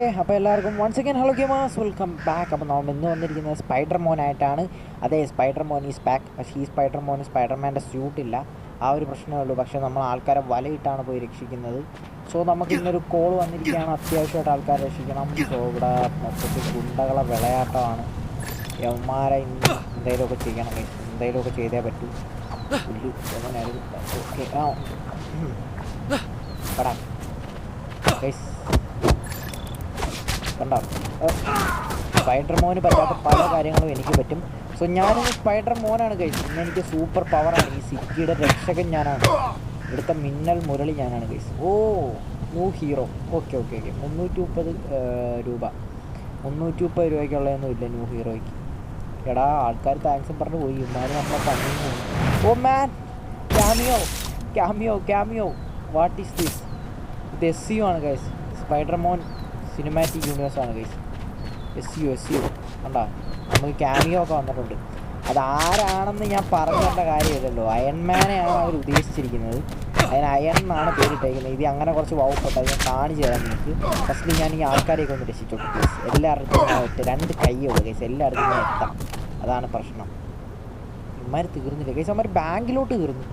അപ്പോൾ എല്ലാവർക്കും once again hello gamers welcome back അപ്പോൾ നമ്മൾ ഇന്ന് വന്നിരിക്കുന്നത് സ്പൈഡർ മോനായിട്ടാണ് അതെ സ്പൈഡർ മോൻ ഈസ് ബാക്ക് പക്ഷേ ഈ സ്പൈഡർ മോന് സ്പൈഡർമാന്റെ സ്യൂട്ടില്ല ആ ഒരു പ്രശ്നമേ ഉള്ളൂ. പക്ഷേ നമ്മൾ ആൾക്കാരെ വലയിട്ടാണ് പോയി രക്ഷിക്കുന്നത്. സോ നമുക്ക് ഇന്നൊരു കോൾ വന്നിരിക്കുകയാണ്. അത്യാവശ്യമായിട്ട് ആൾക്കാരെ രക്ഷിക്കണം. സോ ഇവിടെ മൊത്തത്തിൽ ഗുണ്ടകളെ വിളയാട്ടമാണ്. യവന്മാരെ ഇന്ന് എന്തെങ്കിലുമൊക്കെ ചെയ്യണം. എന്തെങ്കിലുമൊക്കെ ചെയ്തേ പറ്റൂ. ഓക്കെ. ആ. കണ്ടോ. സ്പൈഡർ മോന് പറ്റാത്ത പല കാര്യങ്ങളും എനിക്ക് പറ്റും. സോ ഞാനൊരു സ്പൈഡർ മോനാണ് കഴിച്ചത്. ഇന്ന് എനിക്ക് സൂപ്പർ പവറാണ്. ഈ സിറ്റിയുടെ രക്ഷകൻ ഞാനാണ്. ഇവിടുത്തെ മിന്നൽ മുരളി ഞാനാണ് കഴിച്ചത്. ഓ new hero. Okay okay okay. മുന്നൂറ്റി മുപ്പത് രൂപ. മുന്നൂറ്റി മുപ്പത് രൂപയ്ക്കുള്ളതൊന്നും ഇല്ല ന്യൂ ഹീറോയ്ക്ക്. എടാ ആൾക്കാർ താങ്ക്സും പറഞ്ഞു പോയി. ഇമാര് നമ്മളെ പണിയും ഓ man cameo cameo cameo what is this ഇത് എസ് യു ആണ് guys spider man cinematic universe ആണ് guys S U S U കണ്ടാ? നമുക്ക് ക്യാമിയോ ഒക്കെ വന്നിട്ടുണ്ട്. അത് ആരാണെന്ന് ഞാൻ പറഞ്ഞേണ്ട കാര്യമില്ലല്ലോ. അയൺമാനെയാണ് അവർ ഉദ്ദേശിച്ചിരിക്കുന്നത്. അതിന് അയൺ എന്നാണ് പേരിട്ടേക്കുന്നത്. ഇത് അങ്ങനെ കുറച്ച് വകുപ്പുണ്ട് അത് ഞാൻ കാണിച്ചു തരാം നിങ്ങൾക്ക്. ഫസ്റ്റിൽ ഞാൻ ഈ ആൾക്കാരെയൊക്കെ ഒന്ന് രക്ഷിച്ചോട്ടെ ഗൈസ് എല്ലായിടത്തും ഞാൻ ഒറ്റ രണ്ട് കൈയുള്ളൂ ഗൈസ് എല്ലായിടത്തും ഞാൻ എത്താം. അതാണ് പ്രശ്നം. ഇമാർ തീർന്നില്ല. ഗൈസ് അവന്മാർ ബാങ്കിലോട്ട് തീർന്നു.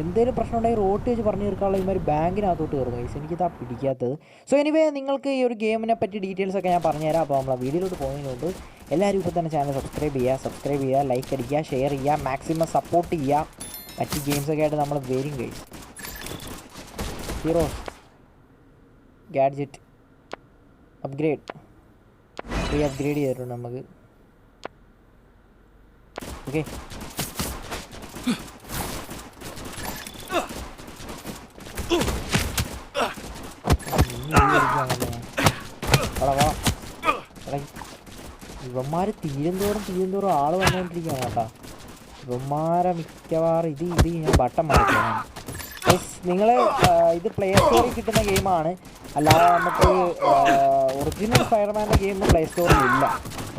എന്തെങ്കിലും പ്രശ്നം ഉണ്ടെങ്കിൽ റോട്ട് വെച്ച് പറഞ്ഞു തീർക്കാനുള്ള ഇമാർ ബാങ്കിനകത്തോട്ട് കയറുന്നു ഗൈസ് എനിക്കിതാ പിടിക്കാത്തത്. സോ എനിവേ നിങ്ങൾക്ക് ഈ ഒരു ഗെയിമിനെ പറ്റി ഡീറ്റെയിൽസ് ഒക്കെ ഞാൻ പറഞ്ഞുതരാം. അപ്പോൾ നമ്മളെ വീഡിയോയിലോട്ട് പോകുന്നതിന് എല്ലാവരും ഇപ്പോൾ തന്നെ ചാനൽ സബ്സ്ക്രൈബ് ചെയ്യുക സബ്സ്ക്രൈബ് ചെയ്യുക ലൈക്ക് അടിക്കുക ഷെയർ ചെയ്യുക മാക്സിമം സപ്പോർട്ട് ചെയ്യുക. മറ്റ് ഗെയിംസൊക്കെ ആയിട്ട് നമ്മൾ വരും guys heroes gadget upgrade free upgrade ചെയ്തിട്ടുണ്ട് നമുക്ക്. ഓക്കെ ഇവന്മാര് തീരുന്തോറും തീരുന്തോറും ആൾ വന്നുകൊണ്ടിരിക്കുകയാണ് കേട്ടാ. ഇവന്മാരെ മിക്കവാറും ഇത് ഇത് ഞാൻ ബട്ടൺ മാറ്റാണ് നിങ്ങൾ ഇത് പ്ലേ സ്റ്റോറിൽ കിട്ടുന്ന ഗെയിമാണ് അല്ലാതെ നമുക്ക് ഒറിജിനൽ ഫയർമാന്റെ ഗെയിം പ്ലേ സ്റ്റോറിൽ ഇല്ല.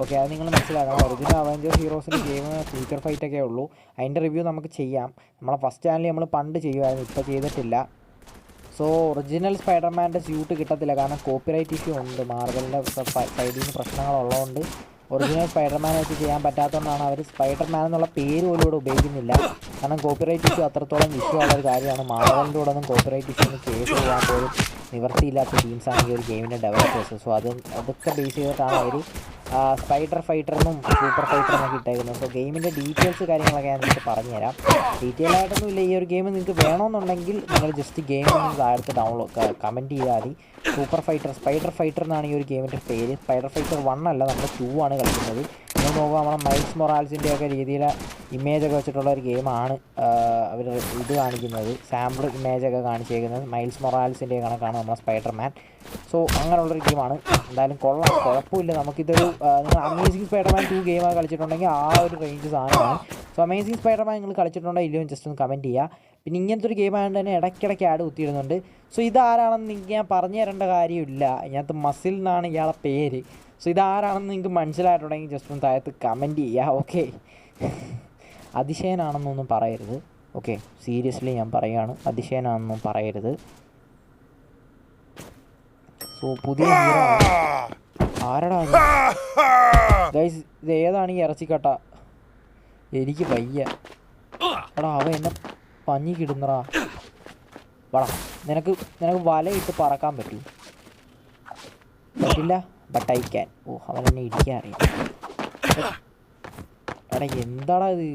ഓക്കെ അത് നിങ്ങൾ മനസ്സിലാക്കണം. ഒറിജിനൽ അവഞ്ചേഴ്സ് ഹീറോസിന്റെ ഗെയിം ഫ്യൂച്ചർ ഫൈറ്റ് ഒക്കെ ഉള്ളൂ. അതിന്റെ റിവ്യൂ നമുക്ക് ചെയ്യാം. നമ്മളെ ഫസ്റ്റ് ചാനലിൽ നമ്മൾ പണ്ട് ചെയ്യുമായിരുന്നു ഇപ്പോൾ ചെയ്തിട്ടില്ല. സോ ഒറിജിനൽ സ്പൈഡർമാന്റെ സ്യൂട്ട് കിട്ടത്തില്ല. കാരണം കോപ്പിറൈറ്റ് ഇഷ്യൂ ഉണ്ട്. മാർബലിന്റെ സൈഡിൽ നിന്ന് പ്രശ്നങ്ങളുള്ളതുകൊണ്ട് ഒറിജിനൽ സ്പൈഡർമാൻ വെച്ച് ചെയ്യാൻ പറ്റാത്തതുകൊണ്ടാണ് അവർ സ്പൈഡർമാൻ എന്നുള്ള പേര് പോലും ഇവിടെ ഉപയോഗിക്കുന്നില്ല. കാരണം കോപ്പിറൈറ്റ് ഇഷ്യൂ അത്രത്തോളം ഇഷ്യൂ ഉള്ള ഒരു കാര്യമാണ്. മാർബലിന്റെ കൂടെ ഒന്നും കോപ്പിറൈറ്റ് ഇഷ്യൂന്ന് കേസ് പോകാൻ പോലും നിവർത്തിയില്ലാത്ത ടീംസാണെങ്കിൽ ഈ ഒരു ഗെയിമിന്റെ ഡെവലപ്പേഴ്സ് സോ അത് അതൊക്കെ ബേസ് ചെയ്തിട്ടാണ് അവർ സ്പൈഡർ ഫൈറ്ററിനും സൂപ്പർ ഫൈറ്ററും ഒക്കെ ഇട്ടായിരുന്നു സോ ഗെയിമിന്റെ ഡീറ്റെയിൽസ് കാര്യങ്ങളൊക്കെ ഞാൻ നിങ്ങൾക്ക് പറഞ്ഞുതരാം. ഡീറ്റെയിൽ ആയിട്ടൊന്നും ഇല്ല. ഈ ഒരു ഗെയിം നിങ്ങൾക്ക് വേണമെന്നുണ്ടെങ്കിൽ നിങ്ങൾ ജസ്റ്റ് ഗെയിം താഴത്ത് ഡൗൺലോഡ് കമന്റ് ചെയ്താൽ മതി. സൂപ്പർ ഫൈറ്റർ സ്പൈഡർ ഫൈറ്റർ എന്നാണ് ഈ ഒരു ഗെയിമിന്റെ പേര്. സ്പൈഡർ ഫൈറ്റർ വൺ അല്ല നമ്മൾ ടു ആണ് കളിക്കുന്നത്. നോക്കുക നമ്മുടെ മൈൽസ് മൊറാൽസിന്റെ ഒക്കെ രീതിയിൽ ഇമേജ് ഒക്കെ വെച്ചിട്ടുള്ള ഒരു ഗെയിമാണ് അവർ ഇത് കാണിക്കുന്നത്. സാമ്പിൾ ഇമേജ് ഒക്കെ കാണിച്ചേക്കുന്നത് മൈൽസ് മൊറാൽസിന്റെ കണക്കാണ് നമ്മുടെ സ്പൈഡർമാൻ സോ അങ്ങനെയുള്ളൊരു ഗെയിമാണ് എന്തായാലും കൊള്ളാം. കുഴപ്പമില്ല. നമുക്കിതൊരു നിങ്ങൾ അമേസിങ് സ്പൈഡർമാൻ ടു ഗെയിമൊക്കെ കളിച്ചിട്ടുണ്ടെങ്കിൽ ആ ഒരു റേഞ്ച് സാധനമാണ്. സോ അമേസിങ് സ്പൈഡർമാൻ നിങ്ങൾ കളിച്ചിട്ടുണ്ടോ ഇല്ലയോ ജസ്റ്റ് ഒന്ന് കമന്റ് ചെയ്യുക പിന്നെ ഇങ്ങനത്തെ ഒരു ഗെയിം തന്നെ ഇടയ്ക്കിടയ്ക്ക് ആഡ് കുത്തിയിടുന്നുണ്ട്. സോ ഇതാരാണെന്ന് ഞാൻ പറഞ്ഞു തരേണ്ട കാര്യമില്ല. ഇതിനകത്ത് മസിൽ എന്നാണ് ഇയാളെ പേര്. സോ ഇതാരാണെന്ന് നിങ്ങൾക്ക് മനസ്സിലായിട്ടുണ്ടെങ്കിൽ ജസ്റ്റ് ഒന്ന് താഴത്ത് കമന്റ് ചെയ്യുക ഓക്കെ അതിശയനാണെന്നൊന്നും പറയരുത് ഓക്കെ സീരിയസ്ലി ഞാൻ പറയുകയാണ് അതിശയനാണെന്നൊന്നും പറയരുത്. സോ പുതിയ ആരടാ ഗൈസ് ഇത് ഏതാണ് ഈ ഇറച്ചിക്കട്ട? എനിക്ക് വയ്യ. എടാ അവ എന്നെ പഞ്ഞി കിടുന്നടാ. വടാ നിനക്ക് നിനക്ക് വലയിട്ട് പറക്കാൻ പറ്റൂ. പറ്റില്ല? ബട്ട് ഐ ക്യാൻ ഓ അവൻ എന്നെ ഇടിക്കാൻ അറിയാം. എടാ എന്താടാ ഇത്?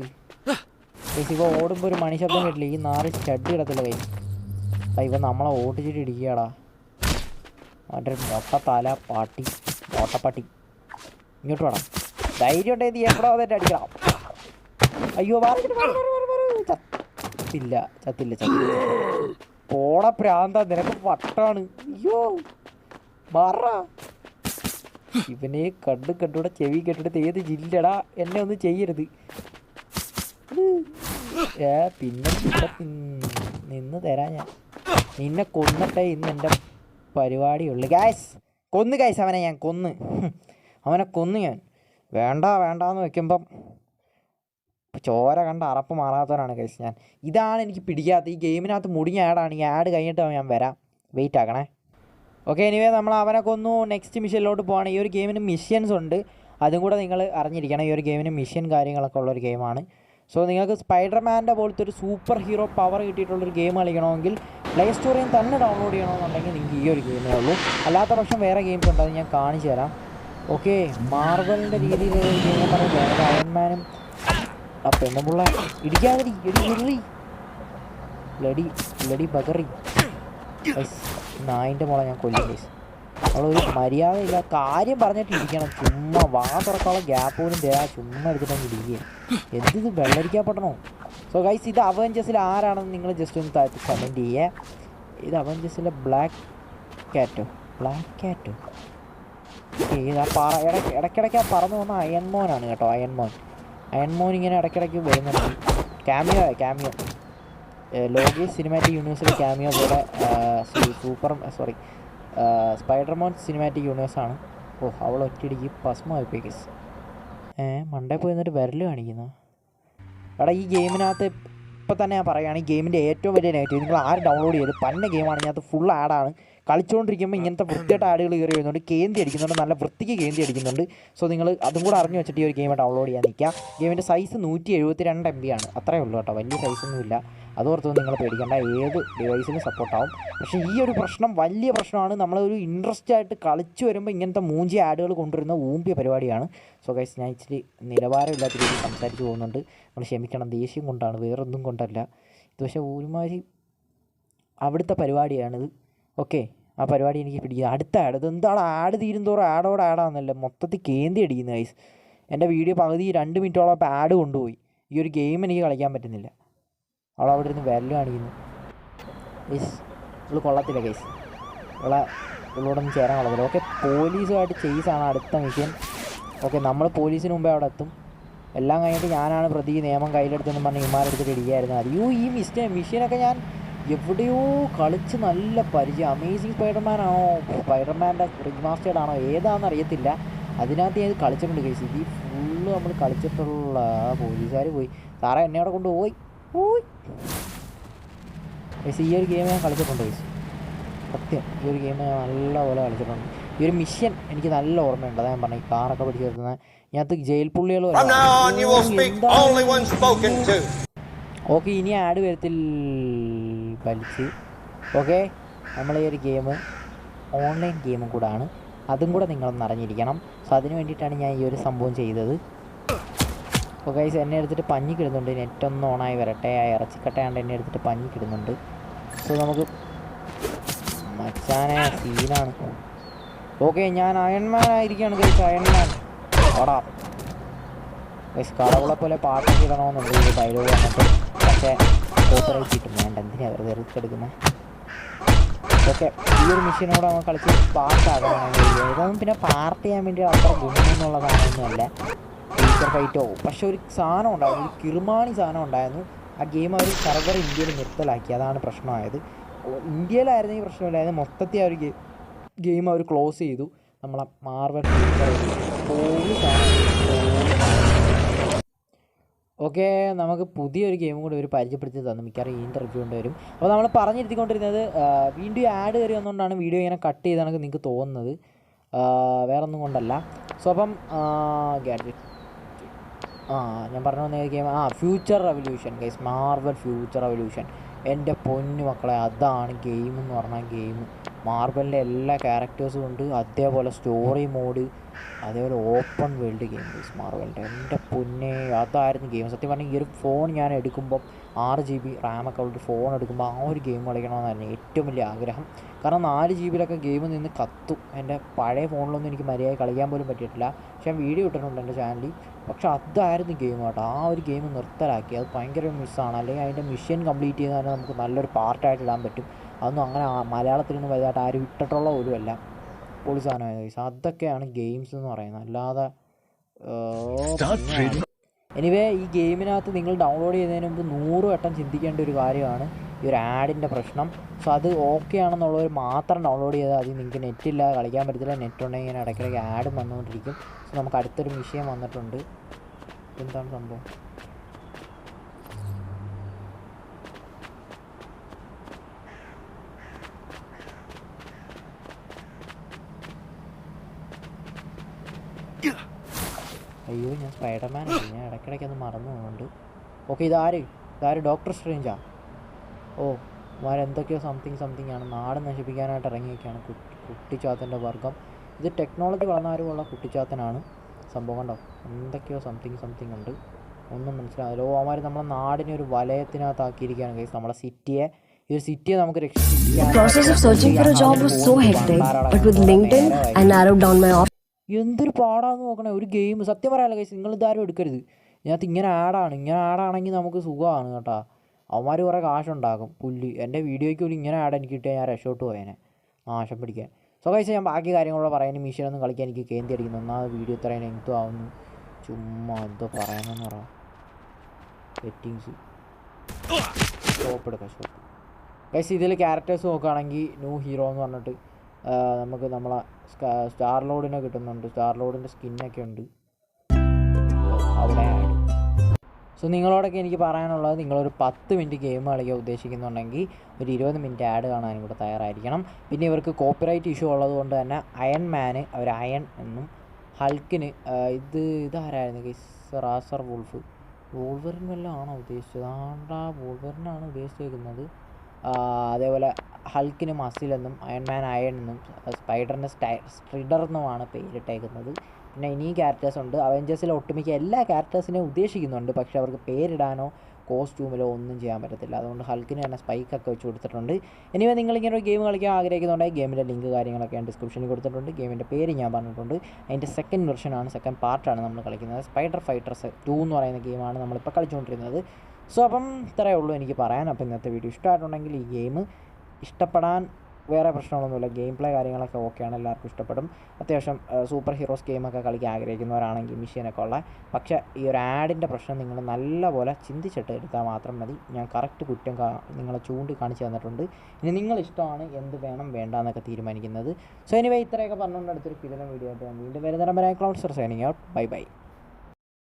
ഇവ ഓടുമ്പോൾ ഒരു മണിശബ്ദം കേട്ടില്ല? ഈ നാല് ചട്ടി ഇടത്തില്ല കൈ. ഇവ നമ്മളെ ഓടിച്ചിട്ട് ഇടിക്കുകയാടാ. അവന്റെ മൊട്ട തല പാട്ടി ഓട്ടപ്പാട്ടി. ഇങ്ങോട്ട് വേണം. ധൈര്യം ഉണ്ടെങ്കിൽ എവിടെ വന്നിട്ട് അടിക്കണം? അയ്യോ. ചത്തില്ല ചത്തില്ല ചത്തില്ല. പോണ പ്രാന്ത നിനക്ക് വട്ടാണ്. അയ്യോ മാറ. ഇവനെ കണ്ട് കണ്ടൂടെ ചെവി കെട്ടിട്ട് ഏത് ജില്ലടാ? എന്നെ ഒന്നും ചെയ്യരുത്. ഏ പിന്നെ നിന്ന് തരാ ഞാൻ. നിന്നെ കൊന്നിട്ടേ ഇന്ന് എന്റെ പരിപാടിയുള്ളു ഗായ്സ് കൊന്നു ഗായ്സ് അവനെ ഞാൻ കൊന്ന്. അവനെ കൊന്നു ഞാൻ. വേണ്ട വേണ്ടാന്ന് വെക്കുമ്പം ചോര കണ്ട അറപ്പ് മാറാത്തവനാണ് ഗൈസ് ഞാൻ. ഇതാണ് എനിക്ക് പിടിക്കാത്ത ഈ ഗെയിമിനകത്ത് മുടിഞ്ഞ ആഡാണ് ഈ ആഡ് കഴിഞ്ഞിട്ട് ഞാൻ വരാം. വെയിറ്റ് ആക്കണേ. ഓക്കെ എനിവേ നമ്മൾ അവനെ കൊന്നു. നെക്സ്റ്റ് മിഷനിലോട്ട് പോവാണ്. ഈ ഒരു ഗെയിമിന് മിഷ്യൻസ് ഉണ്ട്. അതും കൂടെ നിങ്ങൾ അറിഞ്ഞിരിക്കണം. ഈ ഒരു ഗെയിമിന് മിഷൻ കാര്യങ്ങളൊക്കെ ഉള്ള ഒരു ഗെയിമാണ് സോ നിങ്ങൾക്ക് സ്പൈഡർമാന്റെ പോലത്തെ ഒരു സൂപ്പർ ഹീറോ പവർ കിട്ടിയിട്ടുള്ളൊരു ഗെയിം കളിക്കണമെങ്കിൽ പ്ലേ സ്റ്റോറിൽ നിന്ന് തന്നെ ഡൗൺലോഡ് ചെയ്യണമെന്നുണ്ടെങ്കിൽ നിങ്ങൾക്ക് ഈ ഒരു ഗെയിമേ ഉള്ളൂ. അല്ലാത്ത പക്ഷം വേറെ ഗെയിംസ് ഉണ്ട്. അത് ഞാൻ കാണിച്ചു തരാം. ഓക്കെ മാർബലിന്റെ ഒരു ഗെയിം പറയുന്നത് അയൺമാനും ആ പെണ്ണുപിള്ള ഇടിക്കാതിരി ഇടി ഇറി ലടി ലടി ഗൈസ്, നായിന്റെ മോളെ ഞാൻ കൊല്ലും ഗൈസ് അവളൊരു മര്യാദയില്ല കാര്യം പറഞ്ഞിട്ട് ഇരിക്കണം ചുമ്മാ വാ തുറക്കാനുള്ള ഗ്യാപ്പ് പോലും തരാ. ചുമ്മാ എടുത്തിട്ടങ്ങ് ഇരിക്കുക എന്തിത് വെള്ളരിക്കപ്പെടണോ സോ ഗൈസ് ഇത് അവഞ്ചേഴ്സിൽ ആരാണെന്ന് നിങ്ങൾ ജസ്റ്റ് ഒന്ന് താഴ്ത്തി കമന്റ് ചെയ്യുക ഇത് അവഞ്ചേഴ്സിലെ ബ്ലാക്ക് കാറ്റോ ബ്ലാക്ക് കാറ്റോ ആ പറ ഇടയ്ക്ക് ഇടയ്ക്കിടയ്ക്ക് ആ പറന്നു വന്ന അയൺമോനാണ് കേട്ടോ അയൺമോൻ അയൺമോൻ ഇങ്ങനെ ഇടയ്ക്കിടയ്ക്ക് വരുന്നുണ്ട്. ക്യാമിയോ ക്യാമിയോ ലോഗേഷ് സിനിമാറ്റിക് യൂണിവേഴ്സിലെ ക്യാമിയോ പോലെ super sorry spider man cinematic യൂണിവേഴ്സാണ് oh അവൾ ഒറ്റയടിക്ക് പോയി കേസ് ഏ മണ്ടേ പോയി എന്നിട്ട് വിരൽ കാണിക്കുന്നു? എടാ ഈ ഗെയിമിനകത്ത് ഇപ്പം തന്നെ ഞാൻ പറയുകയാണ് ഈ ഗെയിമിന്റെ ഏറ്റവും വലിയ നെഗറ്റീവ് നിങ്ങൾ ആര് ഡൗൺലോഡ് ചെയ്ത് പന്ന ഗെയിമാണ് ഇതിനകത്ത് ഫുൾ ആഡാണ് കളിച്ചുകൊണ്ടിരിക്കുമ്പോൾ ഇങ്ങനത്തെ വൃത്തിയായിട്ട് ആടുകൾ കയറി വരുന്നുണ്ട്. കേന്തി അടിക്കുന്നുണ്ട്. നല്ല വൃത്തിക്ക് കേന്തി അടിക്കുന്നുണ്ട്. സോ നിങ്ങൾ അതും കൂടെ അറിഞ്ഞു വെച്ചിട്ട് ഈ ഒരു ഗെയിം ഡൗൺലോഡ് ചെയ്യാൻ നിൽക്കുക. ഗെയിമിന്റെ സൈസ് നൂറ്റി എഴുപത്തി രണ്ട് എം ബി ആണ്. അത്രേ ഉള്ളൂ കേട്ടോ. വലിയ സൈസൊന്നുമില്ല അതോർത്തൊന്നും നിങ്ങൾ പേടിക്കേണ്ട. ഏത് ഡിവൈസിനും സപ്പോർട്ടാവും പക്ഷേ ഈ ഒരു പ്രശ്നം വലിയ പ്രശ്നമാണ്. നമ്മളൊരു ഇൻട്രസ്റ്റ് ആയിട്ട് കളിച്ചു വരുമ്പോൾ ഇങ്ങനത്തെ മൂഞ്ചി ആഡുകൾ കൊണ്ടുവരുന്ന ഊമ്പിയ പരിപാടിയാണ്. സോ ഗൈസ് ഞാൻ ഇച്ചിരി നിലവാരമില്ലാത്ത രീതിയിൽ സംസാരിച്ച് പോകുന്നുണ്ട്. നമ്മൾ ക്ഷമിക്കണം. ദേഷ്യം കൊണ്ടാണ്. വേറൊന്നും കൊണ്ടല്ല. ഇത് പക്ഷേ ഒരുമാതിരി അവിടുത്തെ പരിപാടിയാണിത് ഓക്കെ ആ പരിപാടി എനിക്ക് പിടിക്കുക അടുത്ത ആഡ് ഇത് എന്താണ് ആഡ് തീരുന്തോറും ആഡോട് ആഡാന്നല്ല മൊത്തത്തിൽ കേന്തി അടിക്കുന്നു ഗൈസ് എന്റെ വീഡിയോ പകുതി രണ്ട് മിനിറ്റോളം അപ്പോൾ ആഡ് കൊണ്ടുപോയി. ഈ ഒരു ഗെയിം എനിക്ക് കളിക്കാൻ പറ്റുന്നില്ല. അവൾ അവിടെ ഇരുന്ന് വാല്യൂ കാണിക്കുന്നു. ഗൈസ് ഇവൾ കൊള്ളത്തില്ല ഗൈസ് ഇവളെ ഇവളോടൊന്നും ചേരാൻ കൊള്ളത്തില്ല. ഓക്കെ പോലീസുമായിട്ട് ചെയ്സാണ് അടുത്ത മിഷൻ ഓക്കെ നമ്മൾ പോലീസിന് മുമ്പേ അവിടെ എത്തും. എല്ലാം കഴിഞ്ഞിട്ട് ഞാനാണ് പ്രതി നിയമം കയ്യിലെടുത്തെന്ന് പറഞ്ഞ് ഇമാരെടുത്തിട്ട് ഇടിക്കുകയായിരുന്നു അയ്യോ ഈ മിസ്റ്റേ മിഷീനൊക്കെ ഞാൻ എവിടെയോ കളിച്ച് നല്ല പരിചയം. അമേസിങ് സ്പൈഡർമാനാണോ സ്പൈഡർമാന്റെ റിഗ് ആണോ ഏതാണെന്ന് അറിയത്തില്ല അതിനകത്ത് ഞാൻ കളിച്ചിട്ടുണ്ട് കേസ് ഇത് ഫുള്ള് നമ്മൾ കളിച്ചിട്ടുള്ള പോലീസുകാർ പോയി. സാറേ എന്നെ അവിടെ കൊണ്ടുപോയി പോയി. കേസ് ഈ ഒരു ഗെയിം ഞാൻ കളിച്ചിട്ടുണ്ട് കേസ് സത്യം ഈ ഒരു ഗെയിം ഞാൻ നല്ലപോലെ കളിച്ചിട്ടുണ്ട്. ഈ ഒരു മിഷൻ എനിക്ക് നല്ല ഓർമ്മയുണ്ട്. അതാ ഞാൻ പറഞ്ഞു ഈ കാറൊക്കെ പിടിച്ചു നിർത്തുന്നത് ഇതിനകത്ത് ജയിൽ പുള്ളികളും. ഓക്കെ ഇനി ആഡ് വരത്തിൽ വലിച്ച്. ഓക്കെ നമ്മൾ ഈ ഒരു ഗെയിം ഓൺലൈൻ ഗെയിമും കൂടാണ്. അതും കൂടെ നിങ്ങളൊന്ന് അറിഞ്ഞിരിക്കണം. സോ അതിന് വേണ്ടിയിട്ടാണ് ഞാൻ ഈ ഒരു സംഭവം ചെയ്തത്. അപ്പോൾ ഗൈസ് എന്നെ എടുത്തിട്ട് പഞ്ഞി കിടുന്നുണ്ട്. നെറ്റ് ഒന്ന് ഓണായി വരട്ടെ. ആ ഇറച്ചിക്കട്ടയാണ്ട് എന്നെ എടുത്തിട്ട് പഞ്ഞി കിടുന്നുണ്ട്. സോ നമുക്ക് മച്ചാനെ സീനാണ് ഓക്കെ ഞാൻ അയൺമാൻ ആയിരിക്കുകയാണ് ഗൈസ് അയൺമാൻ ഓടാ. ഗൈസ് പോലെ പാട്ടൊക്കെ ഇടണമെന്നുണ്ട് ഈ ഡയലോഗ് വന്നിട്ട്. പക്ഷേ കോപ്പറേറ്റ് കിട്ടും വേണ്ട എന്തിനാ വെറുതെ എടുക്കുന്നത് ഓക്കെ ഈ ഒരു മെഷീനോട് നമ്മൾ കളിച്ച് ഇതൊന്നും പിന്നെ പാർട്ട് ചെയ്യാൻ വേണ്ടി അത്ര ഗുണമെന്നുള്ള സാധനമൊന്നുമല്ല ഫീച്ചർ ഫൈറ്റോ പക്ഷെ ഒരു സാധനം ഉണ്ടായിരുന്നു ഒരു കിറുമാണി സാധനം ഉണ്ടായിരുന്നു. ആ ഗെയിം അവർ സർവർ ഇന്ത്യയിൽ നിർത്തലാക്കി. അതാണ് പ്രശ്നമായത്. ഇന്ത്യയിലായിരുന്നെങ്കിൽ പ്രശ്നമില്ലായിരുന്നു മൊത്തത്തിൽ ആ ഒരു ഗെയിം അവർ ക്ലോസ് ചെയ്തു. നമ്മളെ മാർവൽ പോയി ഓക്കെ നമുക്ക് പുതിയൊരു ഗെയിം കൂടി ഒരു പരിചയപ്പെടുത്തി തന്നു. മിക്കവാറും ഈ കൊണ്ട് കൊണ്ടുവരും അപ്പോൾ നമ്മൾ പറഞ്ഞിരുത്തിക്കൊണ്ടിരുന്നത് വീണ്ടും ആഡ് കയറി വന്നുകൊണ്ടാണ് വീഡിയോ ഇങ്ങനെ കട്ട് ചെയ്താണ് നിങ്ങൾക്ക് തോന്നുന്നത്. വേറെ ഒന്നും കൊണ്ടല്ല. സോ അപ്പം ഗാഡ്ജറ്റ് ആ ഞാൻ പറഞ്ഞു വന്ന ഗെയിം ആ future revolution guys Marvel future revolution എന്റെ പൊന്നു മക്കളെ അതാണ് ഗെയിം എന്ന് പറഞ്ഞാൽ ഗെയിം മാർബലിന്റെ എല്ലാ ക്യാരക്ടേഴ്സും ഉണ്ട്. അതേപോലെ സ്റ്റോറി മോഡ് അതേപോലെ ഓപ്പൺ വേൾഡ് ഗെയിം ഗൈസ് മാർബലിന്റെ എന്റെ പൊന്നെ അതായിരുന്നു ഗെയിം സത്യം പറഞ്ഞാൽ ഈ ഒരു ഫോൺ ഞാൻ എടുക്കുമ്പം ആറ് ജി ബി റാമൊക്കെ ഉള്ളൊരു ഫോൺ എടുക്കുമ്പോൾ ആ ഒരു ഗെയിം കളിക്കണമെന്നായിരുന്നു ഏറ്റവും വലിയ ആഗ്രഹം. കാരണം നാല് ജി ബിയിലൊക്കെ ഗെയിം നിന്ന് കത്തും. എന്റെ പഴയ ഫോണിലൊന്നും എനിക്ക് മര്യാദ കളിക്കാൻ പോലും പറ്റിയിട്ടില്ല. പക്ഷെ ഞാൻ വീഡിയോ ഇട്ടിട്ടുണ്ട് എന്റെ ചാനലിൽ പക്ഷെ അതായിരുന്നു ഗെയിം കേട്ടോ. ആ ഒരു ഗെയിം നിർത്തലാക്കി. അത് ഭയങ്കര മിസ്സാണ് അല്ലെങ്കിൽ അതിന്റെ മിഷൻ കംപ്ലീറ്റ് ചെയ്താൽ നമുക്ക് നല്ലൊരു പാർട്ടായിട്ട് ഇടാൻ പറ്റും. അതൊന്നും അങ്ങനെ മലയാളത്തിലൊന്നും വലുതായിട്ട് ആരും ഇട്ടിട്ടുള്ള പോലും അല്ല പൊളി സാധനമായ. അതൊക്കെയാണ് ഗെയിംസ് എന്ന് പറയുന്നത്. അല്ലാതെ എനിവേ ഈ ഗെയിമിനകത്ത് നിങ്ങൾ ഡൗൺലോഡ് ചെയ്യുന്നതിന് മുമ്പ് നൂറ് വട്ടം ചിന്തിക്കേണ്ട ഒരു കാര്യമാണ് ഈ ഒരു ആഡിന്റെ പ്രശ്നം. സോ അത് ഓക്കെ ആണെന്നുള്ളവർ മാത്രം ഡൗൺലോഡ് ചെയ്താൽ അത് നിങ്ങൾക്ക് നെറ്റ് ഇല്ല കളിക്കാൻ പറ്റത്തില്ല നെറ്റ് ഉണ്ടെങ്കിൽ ഇങ്ങനെ ഇടയ്ക്കിടയ്ക്ക് ആഡും വന്നുകൊണ്ടിരിക്കും. സോ നമുക്ക് അടുത്തൊരു വിഷയം വന്നിട്ടുണ്ട്. എന്താണ് സംഭവം? അയ്യോ ഞാൻ സ്പൈഡർമാൻ ഞാൻ ഇടയ്ക്കിടയ്ക്ക് അത് മറന്നു പോകുന്നുണ്ട്. ഓക്കെ ഇതാര് ഇതാര് ഡോക്ടർ സ്ട്രേഞ്ചാ? ഓ എന്തൊക്കെയോ സംതിങ് സംതിങ് ആണ്. നാട് നശിപ്പിക്കാനായിട്ട് ഇറങ്ങിയൊക്കെയാണ് കുട്ടി കുട്ടിച്ചാത്തന്റെ വർഗം. ഇത് ടെക്നോളജി വളർന്നവരുമുള്ള കുട്ടിച്ചാത്തനാണ്. സംഭവം കണ്ടോ? എന്തൊക്കെയോ സംതിങ് സംതിങ് ഉണ്ട്. ഒന്നും മനസ്സിലാവില്ല. ഓ അവന്മാർ നമ്മളെ നാടിനെ ഒരു വലയത്തിനകത്താക്കിയിരിക്കുകയാണ് കേസ് നമ്മളെ സിറ്റിയെ The process of searching for. എന്തൊരു പാടാന്ന് നോക്കണേ ഒരു ഗെയിം സത്യം പറയാമല്ലോ കൈസ് നിങ്ങൾ ഇതാരും എടുക്കരുത്. ഇതിനകത്ത് ഇങ്ങനെ ആടാണ് ഇങ്ങനെ ആടാണെങ്കിൽ നമുക്ക് സുഖമാണ് കേട്ടോ. അവന്മാർ കുറേ കാശുണ്ടാക്കും പുല്ല്. എന്റെ വീഡിയോയ്ക്ക് പോലും ഇങ്ങനെ ആഡ് എനിക്ക് കിട്ടിയാൽ ഞാൻ രക്ഷോട്ട് പോയേനെ. നാശം പിടിക്കാൻ. സോ കൈസ് ഞാൻ ബാക്കി കാര്യങ്ങളോട് പറയാൻ മീഷനൊന്നും കളിക്കാൻ എനിക്ക് കേന്ദ്രി അടിക്കുന്നു. ഒന്നാമത് വീഡിയോ ഇത്രയും ലെങ്ത്തും ആവുന്നു. ചുമ്മാ എന്തോ പറയാനെന്ന് പറയാം സെറ്റിങ്സ് ഷോപ്പ് എടുക്കാം ഷോപ്പ് കൈസ് ഇതിൽ ക്യാരക്ടേഴ്സ് നോക്കുകയാണെങ്കിൽ ന്യൂ ഹീറോ എന്ന് പറഞ്ഞിട്ട് നമുക്ക് നമ്മളെ സ്റ്റാർ ലോഡിനെ കിട്ടുന്നുണ്ട്. സ്റ്റാർ ലോഡിന്റെ സ്കിന്നൊക്കെ ഉണ്ട്. അവിടെ. സോ നിങ്ങളോടൊക്കെ എനിക്ക് പറയാനുള്ളത് നിങ്ങളൊരു പത്ത് മിനിറ്റ് ഗെയിം കളിക്കാൻ ഉദ്ദേശിക്കുന്നുണ്ടെങ്കിൽ ഒരു ഇരുപത് മിനിറ്റ് ആഡ് കാണാനും കൂടെ തയ്യാറായിരിക്കണം. പിന്നെ ഇവർക്ക് കോപ്പിറൈറ്റ് ഇഷ്യൂ ഉള്ളത് കൊണ്ട് തന്നെ അയൺ മാന് അവർ അയൺ എന്നും ഹൾക്കിന് ഇത് ഇതാരായിരുന്നു ഗൈസ്? Razor wolf. വോൾവറിൻ വല്ലതും ആണോ ഉദ്ദേശിച്ചത്? ആണ്ടാ വോൾവറിനാണ് ഉദ്ദേശിച്ചിരിക്കുന്നത് ആ, അതേപോലെ ഹൾക്കിന് മസിലെന്നും അയൺമാൻ അയൺ എന്നും സ്പൈഡറിന് സ്ട്രിഡർ എന്നുമാണ് പേരിട്ടേക്കുന്നത്. പിന്നെ ഇനിയും ക്യാരക്ടേഴ്സ് ഉണ്ട്. അവഞ്ചേഴ്സിലെ ഒട്ടുമിക്ക എല്ലാ ക്യാരക്ടേഴ്സിനെയും ഉദ്ദേശിക്കുന്നുണ്ട്. പക്ഷെ അവർക്ക് പേരിടാനോ കോസ്റ്റ്യൂമിലോ ഒന്നും ചെയ്യാൻ പറ്റത്തില്ല. അതുകൊണ്ട് ഹൾക്കിന് തന്നെ സ്പൈക്കൊക്കെ വെച്ച് കൊടുത്തിട്ടുണ്ട്. എനിവേ നിങ്ങളിങ്ങനെ ഒരു ഗെയിം കളിക്കാൻ ആഗ്രഹിക്കുന്നുണ്ടെങ്കിൽ ഗെയിമിന്റെ ലിങ്ക് കാര്യങ്ങളൊക്കെ ഞാൻ ഡിസ്ക്രിപ്ഷനിൽ കൊടുത്തിട്ടുണ്ട്. ഗെയിമിന്റെ പേര് ഞാൻ പറഞ്ഞിട്ടുണ്ട്. അതിന്റെ സെക്കൻഡ് വെർഷനാണ് സെക്കൻഡ് പാർട്ടാണ് നമ്മൾ കളിക്കുന്നത്. സ്പൈഡർ ഫൈറ്റർസ് ടു എന്ന് പറയുന്ന ഗെയിമാണ് നമ്മളിപ്പോൾ കളിച്ചുകൊണ്ടിരുന്നത്. സോ അപ്പം ഇത്രയേ ഉള്ളൂ എനിക്ക് പറയാൻ. അപ്പോൾ ഇന്നത്തെ വീഡിയോ ഇഷ്ടമായിട്ടുണ്ടെങ്കിൽ ഈ ഗെയിം ഇഷ്ടപ്പെടാൻ വേറെ പ്രശ്നങ്ങളൊന്നുമില്ല. ഗെയിം പ്ലേ കാര്യങ്ങളൊക്കെ ഓക്കെയാണ് എല്ലാവർക്കും ഇഷ്ടപ്പെടും. അത്യാവശ്യം സൂപ്പർ ഹീറോസ് ഗെയിമൊക്കെ കളിക്കാൻ ആഗ്രഹിക്കുന്നവരാണെങ്കിൽ മിഷീനൊക്കെ ഉള്ള. പക്ഷേ ഈ ഒരു ആഡിന്റെ പ്രശ്നം നിങ്ങൾ നല്ലപോലെ ചിന്തിച്ചിട്ട് എടുത്താൽ മാത്രം മതി. ഞാൻ കറക്റ്റ് കുറ്റം നിങ്ങളെ ചൂണ്ടി കാണിച്ചു തന്നിട്ടുണ്ട്. ഇനി നിങ്ങളിഷ്ടമാണ് എന്ത് വേണം വേണ്ട എന്നൊക്കെ തീരുമാനിക്കുന്നത്. സോ എനിവേ ഇത്രയൊക്കെ പറഞ്ഞുകൊണ്ട് അടുത്തൊരു കിടന്ന വീഡിയോ ആയിട്ട് ഞാൻ വീണ്ടും വരുന്നേരം വരെ cloud signing out bye bye